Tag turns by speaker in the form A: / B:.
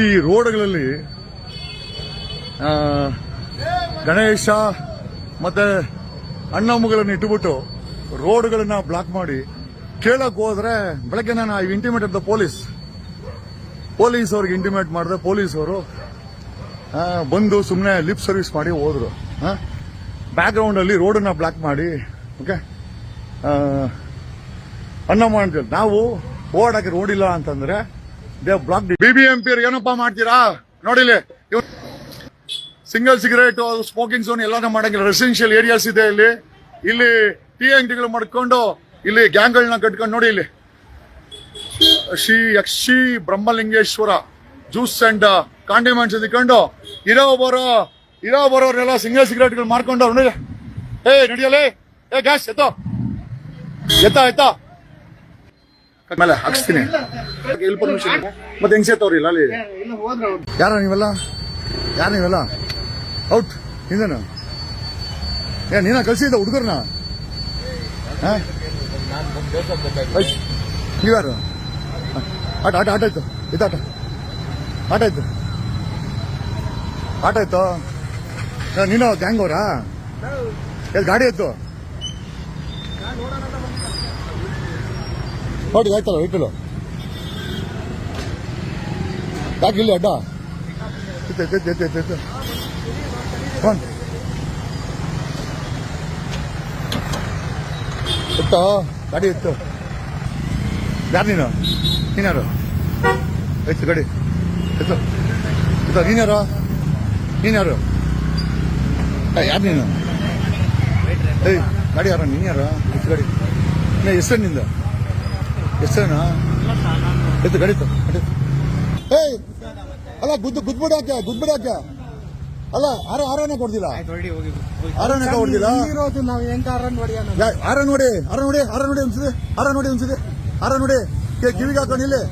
A: ಈ ರೋಡ್ಗಳಲ್ಲಿ ಗಣೇಶ ಮತ್ತೆ ಅಣ್ಣಮ್ಮಗಳನ್ನು ಇಟ್ಟುಬಿಟ್ಟು ರೋಡ್ಗಳನ್ನ ಬ್ಲಾಕ್ ಮಾಡಿ, ಕೇಳಕ್ ಹೋದ್ರೆ ಬೆಳಗ್ಗೆ ನಾನು I intimate the police. Police ಅವ್ರಿಗೆ ಇಂಟಿಮೇಟ್ ಮಾಡಿದೆ, ಪೊಲೀಸ್ ಅವರು ಬಂದು ಸುಮ್ಮನೆ ಲಿಪ್ ಸರ್ವಿಸ್ ಮಾಡಿ ಹೋದ್ರು. ಬ್ಯಾಕ್ ಗ್ರೌಂಡ್ ಅಲ್ಲಿ ರೋಡನ್ನ ಬ್ಲಾಕ್ ಮಾಡಿ ಓಕೆ ಅಣ್ಣಮ್ಮ ಅಂತೇಳಿ ನಾವು ಓಡಾಕೆ ರೋಡಿಲ್ಲ ಅಂತಂದ್ರೆ block B B M P ಏನಪ್ಪ ಮಾಡ್ತೀರಾ? ನೋಡಿಲಿ ಸಿಂಗಲ್ ಸಿಗರೇಟ್ ಸ್ಮೋಕಿಂಗ್ ಝೋನ್ ಎಲ್ಲಾನು ಮಾಡಂಗಿಲ್ಲ. ರೆಸಿಡೆನ್ಷಿಯಲ್ ಏರಿಯಾಸ್ ಇದೆ ಇಲ್ಲಿ. ಇಲ್ಲಿ ಟಿ ಅಂಗಡಿಗಳು ಮಾಡ್ಕೊಂಡು ಇಲ್ಲಿ ಗ್ಯಾಂಗ್ಗಳನ್ನ ಕಟ್ಕೊಂಡು ನೋಡಿ ಇಲ್ಲಿ. Shri Yakshi Brahmalingeshwara juice and condiments ಇದ್ಕೊಂಡು ಇರೋ ಬರೋ ಇರೋ ಬರೋರೆಲ್ಲ ಸಿಂಗಲ್ ಸಿಗರೇಟ್ಗಳು ಮಾಡ್ಕೊಂಡು ನೋಡಿ. ಏ, ನಡಿಯಲೇ? ಏ ಗ್ಯಾಸ್ ಎತ್ತ? ಎತ್ತ ಎತ್ತ? ಮೇಲೆ ಹಾಕ್ಸ್ತೀನಿ. ಎಲ್ಲಿ ಪರ್ಮಿಷನ್ ಮತ್ತೆ ಹೆಂಗ್ ಸೇತವ್ರಿಲ್ಲ ಅಲ್ಲಿ? ಯಾರ ನೀವೆಲ್ಲ? ಯಾರ ನೀವೆಲ್ಲ? ಔಟ್ ಹಿಂದೇನು ಏ, ನೀನ ಕಳ್ಸಿದ್ದ ಹುಡುಗರ್ನ? ನೀವ್ಯಾರು? ಆಟ ಆಟ ಆಟ ಆಯ್ತು. ಇದಾಟ ಆಟ. ಆಯ್ತು. ಆಟ ಆಯ್ತು. ನೀನು ಗ್ಯಾಂಗ್ ಅವರಾ? ಎಲ್ಲಿ ಗಾಡಿ ಎತ್ತು ನೋಡಿ ಆಯ್ತಲ್ಲ ವೆಹಿಕಲ್ ಯಾಕೆ ಇಲ್ಲಿ ಅಡ್ಡ? ಇತ್ತು ಗಾಡಿ ಇತ್ತು ಯಾರು ನೀನು? ನೀನ್ಯಾರು? ಆಯ್ತು ಗಾಡಿ. ಎತ್ತು. ಇತ್ತು ನೀನಾರು ನೀನ್ಯಾರು? ಯಾರು ನೀನು? ಏಯ್, ಗಾಡಿ ಯಾರ ನೀನ್ ಆಯ್ತು ಗಾಡಿ. ಹೆಸರು ನಿಂದ ಹೆಸರೇನಾ ಎತ್ತು ಗಾಡಿ ಎತ್ತು, ಗಾಡಿ ಎತ್ತು. ಏಯ್ ಅಲ್ಲ ಗುದ್ದು ಗುದ್ಬಿಡಾಕೆ ಹಾಕ್ಯ ಅಲ್ಲ ಆರ ಆರನೇ ಕೊಡ್ದಿಲ್ಲ. ಆರನೇ ಕೊಡ್ದಿಲ್ಲ?
B: ಇರೋದು ನಾವು ಹೆಂಗ್ ಕಾರ ನೋಡಿ ಅನ್ನೋದು.
A: ಯಾ- ಆರ ನೋಡಿ ಆರ ನೋಡಿ ಆರ ನೋಡಿ ಅನ್ಸಿದೆ ಆರ ನೋಡಿ ಅನ್ಸಿದೆ. ಆರ ನೋಡಿ ಕಿವಿಗೆ ಹಾಕೊಂಡು ಇಲ್ಲಿ